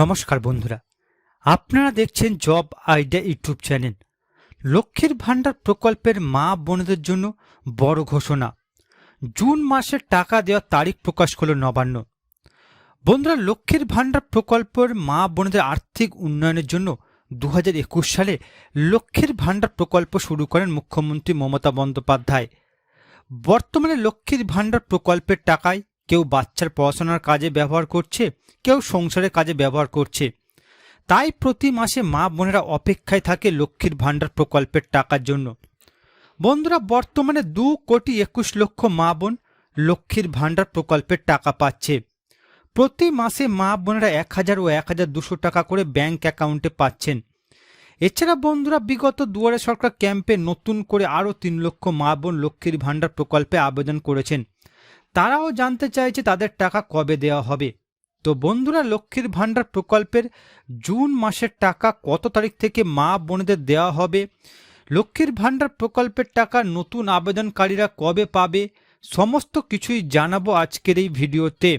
নমস্কার বন্ধুরা, আপনারা দেখছেন জব আইডিয়া ইউটিউব চ্যানেল। লক্ষ্মীর ভাণ্ডার প্রকল্পের মা বোনদের জন্য বড় ঘোষণা। জুন মাসে টাকা দেওয়ার তারিখ প্রকাশ করল নবান্ন। বন্ধুরা, লক্ষ্মীর ভাণ্ডার প্রকল্পের মা বোনদের আর্থিক উন্নয়নের জন্য দু হাজার একুশ সালে লক্ষ্মীর ভাণ্ডার প্রকল্প শুরু করেন মুখ্যমন্ত্রী মমতা বন্দ্যোপাধ্যায়। বর্তমানে লক্ষ্মীর ভাণ্ডার প্রকল্পের টাকায় কেউ বাচ্চার পড়াশোনার কাজে ব্যবহার করছে, কেউ সংসারের কাজে ব্যবহার করছে। তাই প্রতি মাসে মা বোনেরা অপেক্ষায় থাকে লক্ষ্মীর ভাণ্ডার প্রকল্পের টাকার জন্য। বন্ধুরা, বর্তমানে দু কোটি একুশ লক্ষ মা বোন লক্ষ্মীর ভাণ্ডার প্রকল্পের টাকা পাচ্ছে। প্রতি মাসে মা বোনেরা এক হাজার ও এক হাজার দুশো টাকা করে ব্যাংক অ্যাকাউন্টে পাচ্ছেন। এছাড়া বন্ধুরা, বিগত দুয়ারে সরকার ক্যাম্পে নতুন করে আরও তিন লক্ষ মা বোন লক্ষ্মীর ভাণ্ডার প্রকল্পে আবেদন করেছেন। তারাও জানতে চাইছে তাদের টাকা কবে দেওয়া হবে। তো বন্ধুরা, লক্ষ্মীর ভাণ্ডার প্রকল্পের জুন মাসের টাকা কত তারিখ থেকে মা বোনেদের দেওয়া হবে? লক্ষ্মীর ভাণ্ডার প্রকল্পের টাকা নতুন আবেদনকারীরা কবে পাবে? সমস্ত কিছুই জানাব আজকের এই ভিডিওতে।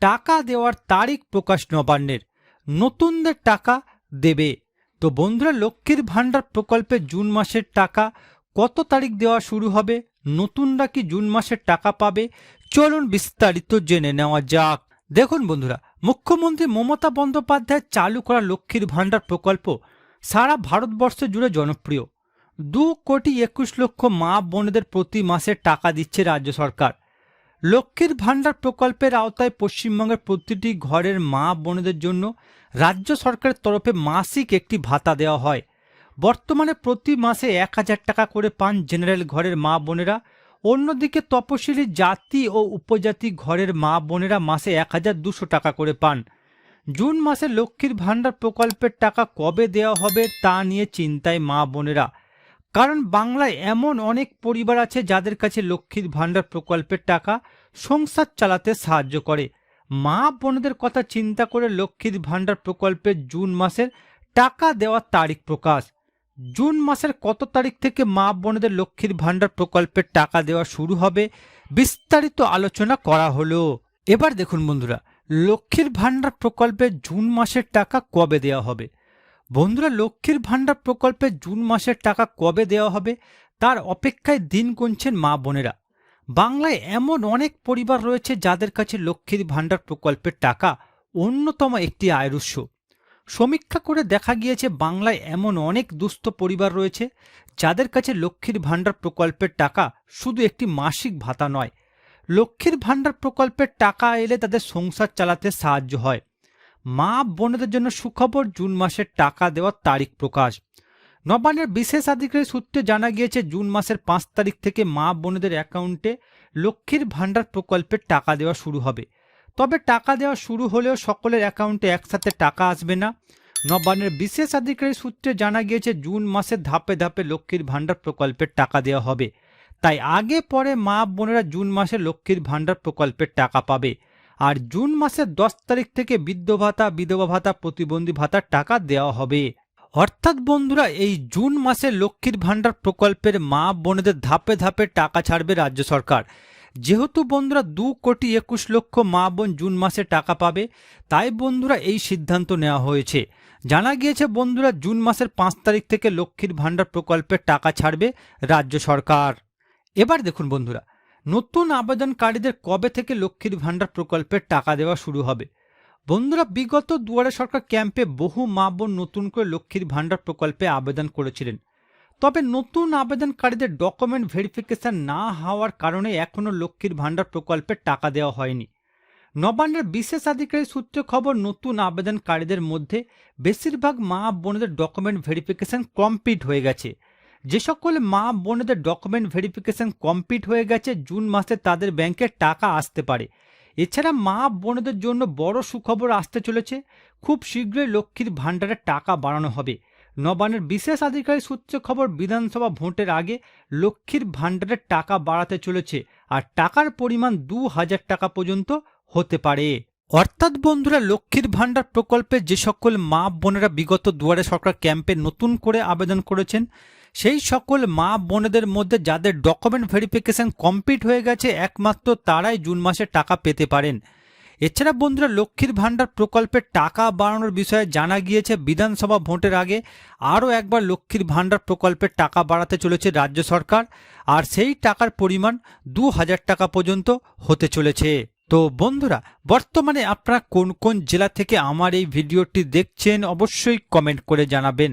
টাকা দেওয়ার তারিখ প্রকাশ নবান্নের। নতুনদের টাকা দেবে। তো বন্ধুরা, লক্ষ্মীর ভাণ্ডার প্রকল্পে জুন মাসের টাকা কত তারিখ দেওয়া শুরু হবে? নতুনরা কি জুন মাসের টাকা পাবে? চলুন বিস্তারিত জেনে নেওয়া যাক। দেখুন বন্ধুরা, মুখ্যমন্ত্রী মমতা বন্দ্যোপাধ্যায় চালু করা লক্ষ্মীর ভাণ্ডার প্রকল্প সারা ভারতবর্ষ জুড়ে জনপ্রিয়। দু কোটি একুশ লক্ষ মা বোনেদের প্রতি মাসে টাকা দিচ্ছে রাজ্য সরকার। লক্ষ্মীর ভাণ্ডার প্রকল্পের আওতায় পশ্চিমবঙ্গের প্রতিটি ঘরের মা বোনদের জন্য রাজ্য সরকারের তরফে মাসিক একটি ভাতা দেওয়া হয়। বর্তমানে প্রতি মাসে এক হাজার টাকা করে পান জেনারেল ঘরের মা বোনেরা। অন্যদিকে তপশিলি জাতি ও উপজাতি ঘরের মা বোনেরা মাসে এক হাজার দুশো টাকা করে পান। জুন মাসে লক্ষ্মীর ভাণ্ডার প্রকল্পের টাকা কবে দেওয়া হবে তা নিয়ে চিন্তায় মা বোনেরা। কারণ বাংলায় এমন অনেক পরিবার আছে যাদের কাছে লক্ষ্মীর ভাণ্ডার প্রকল্পের টাকা সংসার চালাতে সাহায্য করে। মা বোনদের কথা চিন্তা করে লক্ষ্মীর ভাণ্ডার প্রকল্পের জুন মাসের টাকা দেওয়ার তারিখ প্রকাশ। জুন মাসের কত তারিখ থেকে মা বোনদের লক্ষ্মীর ভাণ্ডার প্রকল্পের টাকা দেওয়া শুরু হবে বিস্তারিত আলোচনা করা হলো। এবার দেখুন বন্ধুরা, লক্ষ্মীর ভাণ্ডার প্রকল্পে জুন মাসের টাকা কবে দেওয়া হবে? বন্ধুরা, লক্ষ্মীর ভাণ্ডার প্রকল্পে জুন মাসের টাকা কবে দেওয়া হবে, তার অপেক্ষায় দিন গুনছেন মা বোনেরা। বাংলায় এমন অনেক পরিবার রয়েছে যাদের কাছে লক্ষ্মীর ভাণ্ডার প্রকল্পের টাকা অন্যতম একটি আয়ের উৎস সমীক্ষা করে দেখা গিয়েছে, বাংলায় এমন অনেক দুস্থ পরিবার রয়েছে যাদের কাছে লক্ষ্মীর ভাণ্ডার প্রকল্পের টাকা শুধু একটি মাসিক ভাতা নয়। লক্ষ্মীর ভাণ্ডার প্রকল্পের টাকা এলে তাদের সংসার চালাতে সাহায্য হয়। মা বোনদের জন্য সুখবর জুন মাসের টাকা দেওয়ার তারিখ প্রকাশ। নবান্নের বিশেষ আধিকারিক সূত্রে জানা গিয়েছে, জুন মাসের পাঁচ তারিখ থেকে মা বোনদের অ্যাকাউন্টে লক্ষ্মীর ভাণ্ডার প্রকল্পের টাকা দেওয়া শুরু হবে। তবে টাকা দেওয়া শুরু হলেও সকলের অ্যাকাউন্টে একসাথে টাকা আসবে না। নবান্নের বিশেষ আধিকারিক সূত্রে জানা গিয়েছে, জুন মাসে ধাপে ধাপে লক্ষ্মীর ভাণ্ডার প্রকল্পের টাকা দেওয়া হবে। তাই আগে পরে মা বোনেরা জুন মাসে লক্ষ্মীর ভাণ্ডার প্রকল্পের টাকা পাবে। আর জুন মাসের দশ তারিখ থেকে বৃদ্ধ ভাতা, বিধবা ভাতা, প্রতিবন্ধী ভাতার টাকা দেওয়া হবে। অর্থাৎ বন্ধুরা, এই জুন মাসে লক্ষ্মীর ভাণ্ডার প্রকল্পের মা বোনেদের ধাপে ধাপে টাকা ছাড়বে রাজ্য সরকার। যেহেতু বন্ধুরা দু কোটি একুশ লক্ষ মা বোন জুন মাসে টাকা পাবে, তাই বন্ধুরা এই সিদ্ধান্ত নেওয়া হয়েছে। জানা গিয়েছে, বন্ধুরা, জুন মাসের পাঁচ তারিখ থেকে লক্ষ্মীর ভাণ্ডার প্রকল্পের টাকা ছাড়বে রাজ্য সরকার। এবার দেখুন বন্ধুরা নতুন আবেদনকারীদের কবে থেকে লক্ষ্মীর ভাণ্ডার প্রকল্পের টাকা দেওয়া শুরু হবে? বন্ধুরা, বিগত দুয়ারে সরকার ক্যাম্পে বহু মা বোন নতুন করে লক্ষ্মীর ভাণ্ডার প্রকল্পে আবেদন করেছিলেন। তবে নতুন আবেদনকারীদের ডকুমেন্ট ভেরিফিকেশন না হওয়ার কারণে এখনও লক্ষ্মীর ভাণ্ডার প্রকল্পের টাকা দেওয়া হয়নি। নবান্নের বিশেষ আধিকারিক সূত্রে খবর, নতুন আবেদনকারীদের মধ্যে বেশিরভাগ মা বোনদের ডকুমেন্ট ভেরিফিকেশন কমপ্লিট হয়ে গেছে। যে সকল মা বোনেদের ডকুমেন্ট ভেরিফিকেশন কমপ্লিট হয়ে গেছে, জুন মাসে তাদের ব্যাংকে টাকা আসতে পারে। এছাড়া মা বোনেদের জন্য বড় সুখবর আসতে চলেছে। খুব শীঘ্রই লক্ষ্মীর ভাণ্ডারের টাকা বাড়ানো হবে। নবানের বিশেষ আধিকারিক সূত্রে খবর, বিধানসভা ভোটের আগে লক্ষ্মীর ভাণ্ডারের টাকা বাড়াতে চলেছে আর টাকার পরিমাণ দু হাজার টাকা পর্যন্ত হতে পারে। অর্থাৎ বন্ধুরা, লক্ষ্মীর ভাণ্ডার প্রকল্পে যে সকল মা বোনেরা বিগত দুয়ারে সরকার ক্যাম্পে নতুন করে আবেদন করেছেন সেই সকল মা বোনেদের মধ্যে যাদের ডকুমেন্ট ভেরিফিকেশন কমপ্লিট হয়ে গেছে, একমাত্র তারাই জুন মাসে টাকা পেতে পারেন। এছাড়া বন্ধুরা, লক্ষ্মীর ভাণ্ডার প্রকল্পের টাকা বাড়ানোর বিষয়ে জানা গিয়েছে, বিধানসভা ভোটের আগে আরও একবার লক্ষ্মীর ভাণ্ডার প্রকল্পের টাকা বাড়াতে চলেছে রাজ্য সরকার, আর সেই টাকার পরিমাণ দু হাজার টাকা পর্যন্ত হতে চলেছে। তো বন্ধুরা, বর্তমানে আপনারা কোন কোন জেলা থেকে আমার এই ভিডিওটি দেখছেন, অবশ্যই কমেন্ট করে জানাবেন।